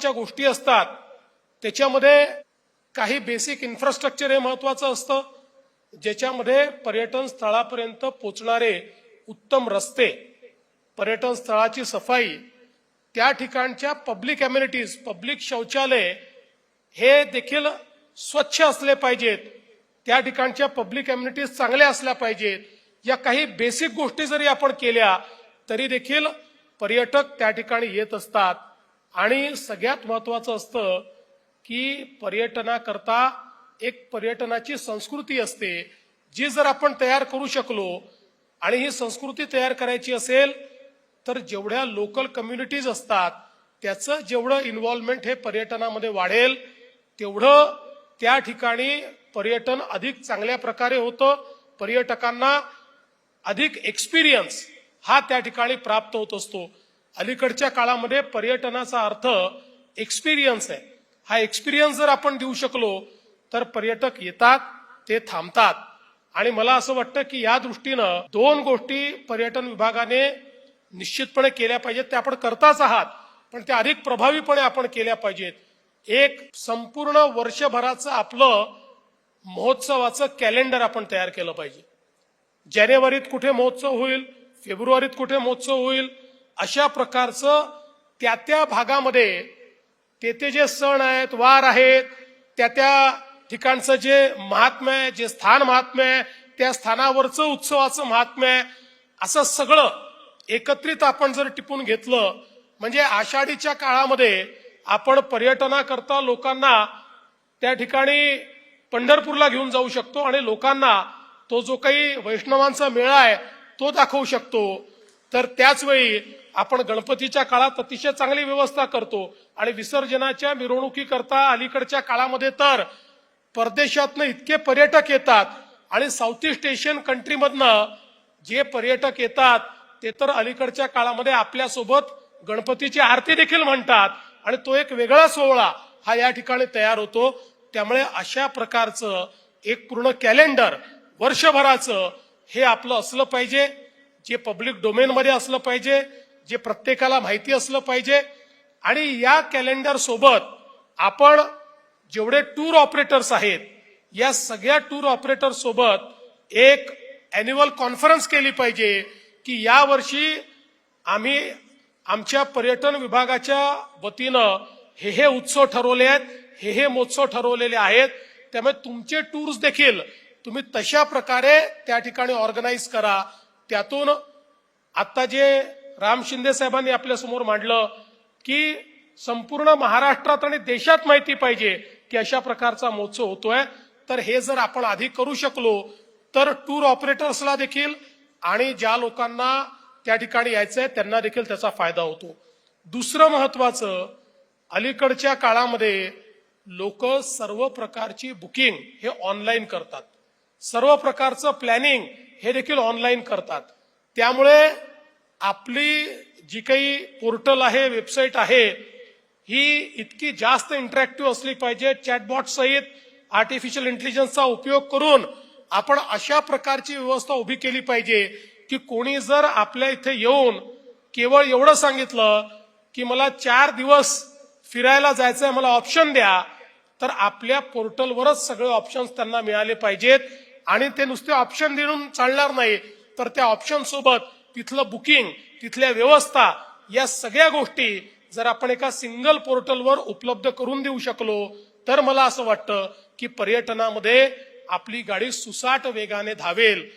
ज्या गोष्टी असतात. त्याच्यामध्ये काही बेसिक इन्फ्रास्ट्रक्चर हे महत्वाचं असतं. ज्याच्यामध्ये पर्यटन स्थळापर्यंत पोचणारे उत्तम रस्ते पर्यटन स्थळाची सफाई त्या ठिकाणच्या पब्लिक अम्युनिटीज पब्लिक शौचालय हे देखील स्वच्छ असले पाहिजेत. त्या ठिकाणच्या पब्लिक अम्युनिटीज चांगल्या असल्या पाहिजेत. या काही बेसिक गोष्टी जरी आपण केल्या तरी देखील पर्यटक त्या ठिकाणी येत असतात. आणि सगळ्यात महत्वाचं असतं की पर्यटनाकरता एक पर्यटनाची संस्कृती असते जी जर आपण तयार करू शकलो आणि ही संस्कृती तयार करायची असेल तर जेवढ्या लोकल कम्युनिटीज असतात त्याचं जेवढं इन्व्हॉल्वमेंट हे पर्यटनामध्ये वाढेल तेवढं त्या ठिकाणी पर्यटन अधिक चांगल्या प्रकारे होतं पर्यटकांना अधिक एक्सपिरियन्स हा त्या ठिकाणी प्राप्त होत असतो. अलीकडच्या काळामध्ये पर्यटनाचा अर्थ एक्सपिरियन्स आहे. हा एक्सपिरियन्स जर आपण देऊ शकलो तर पर्यटक येतात ते थांबतात. आणि मला असं वाटतं की या दृष्टीनं दोन गोष्टी पर्यटन विभागाने निश्चितपणे केल्या पाहिजेत. त्या आपण करताच आहात पण त्या अधिक प्रभावीपणे आपण केल्या पाहिजेत. एक संपूर्ण वर्षभराचं आपलं महोत्सवाचं कॅलेंडर आपण तयार केलं पाहिजे. जानेवारीत कुठे महोत्सव होईल? फेब्रुवारीत कुठे महोत्सव होईल? अशा प्रकारचं त्या त्या भागामध्ये ते ते जे सण आहेत वार आहेत त्या त्या ठिकाणचं जे महात्म्य आहे जे स्थान महात्म्य आहे त्या स्थानावरचं उत्सवाचं महात्म्य आहे असं सगळं एकत्रित आपण जर टिपून घेतलं म्हणजे आषाढीच्या काळामध्ये आपण पर्यटनाकरता लोकांना त्या ठिकाणी पंढरपूरला घेऊन जाऊ शकतो आणि लोकांना तो जो काही वैष्णवांचा मेळा आहे तो दाखवू शकतो. तर त्याचवेळी आपण गणपतीच्या काळात अतिशय चांगली व्यवस्था करतो आणि विसर्जनाच्या मिरवणुकीकरता अलीकडच्या काळामध्ये तर परदेशातनं इतके पर्यटक येतात आणि साऊथ ईस्ट एशियन कंट्रीमधनं जे पर्यटक येतात ते तर अलीकडच्या काळामध्ये आपल्यासोबत गणपतीची आरती देखील म्हणतात आणि तो एक वेगळा सोहळा हा या ठिकाणी तयार होतो. त्यामुळे अशा प्रकारचं एक पूर्ण कॅलेंडर वर्षभराचं हे आपलं असलं पाहिजे. जे पब्लिक डोमेनमध्ये असलं पाहिजे जे प्रत्येकाला माहिती असलं पाहिजे. आणि या कॅलेंडर सोबत आपण जेवढे टूर ऑपरेटर्स आहेत या सगळ्या टूर ऑपरेटर सोबत एक अॅन्युअल कॉन्फरन्स केली पाहिजे की या वर्षी आम्ही आमच्या पर्यटन विभागाच्या वतीनं हे हे उत्सव ठरवले आहेत हे हे महोत्सव ठरवलेले आहेत. त्यामुळे तुमचे टूर्स देखील तुम्ही तशा प्रकारे त्या ठिकाणी ऑर्गनाईज करा. त्यातून आत्ता जे राम शिंदे साहेबांनी आपल्यासमोर मांडलं की संपूर्ण महाराष्ट्रात आणि देशात माहिती पाहिजे की अशा प्रकारचा महोत्सव होतोय. तर हे जर आपण आधी करू शकलो तर टूर ऑपरेटर्सला देखील आणि ज्या लोकांना त्या ठिकाणी यायचंय त्यांना देखील त्याचा फायदा होतो. दुसरं महत्वाचं अलीकडच्या काळामध्ये लोक सर्व प्रकारची बुकिंग हे ऑनलाईन करतात. सर्व प्रकारचं प्लॅनिंग हे देखील ऑनलाईन करतात. त्यामुळे आपली जी काही पोर्टल आहे वेबसाईट आहे ही इतकी जास्त इंटरॅक्टिव्ह असली पाहिजे. चॅटबॉट सहित आर्टिफिशियल इंटेलिजन्सचा उपयोग करून आपण अशा प्रकारची व्यवस्था उभी केली पाहिजे की कोणी जर आपल्या इथे येऊन केवळ एवढं सांगितलं की मला चार दिवस फिरायला जायचं आहे मला ऑप्शन द्या तर आपल्या पोर्टलवरच सगळे ऑप्शन्स त्यांना मिळाले पाहिजेत. आणि ते नुसते ऑप्शन देऊन चालणार नाही तर त्या ऑप्शन सोबत तिथलं बुकिंग तिथल्या व्यवस्था या सगळ्या गोष्टी जर आपण एका सिंगल पोर्टलवर उपलब्ध करून देऊ शकलो तर मला असं वाटतं की पर्यटनामध्ये आपली गाडी सुसाट वेगाने धावेल.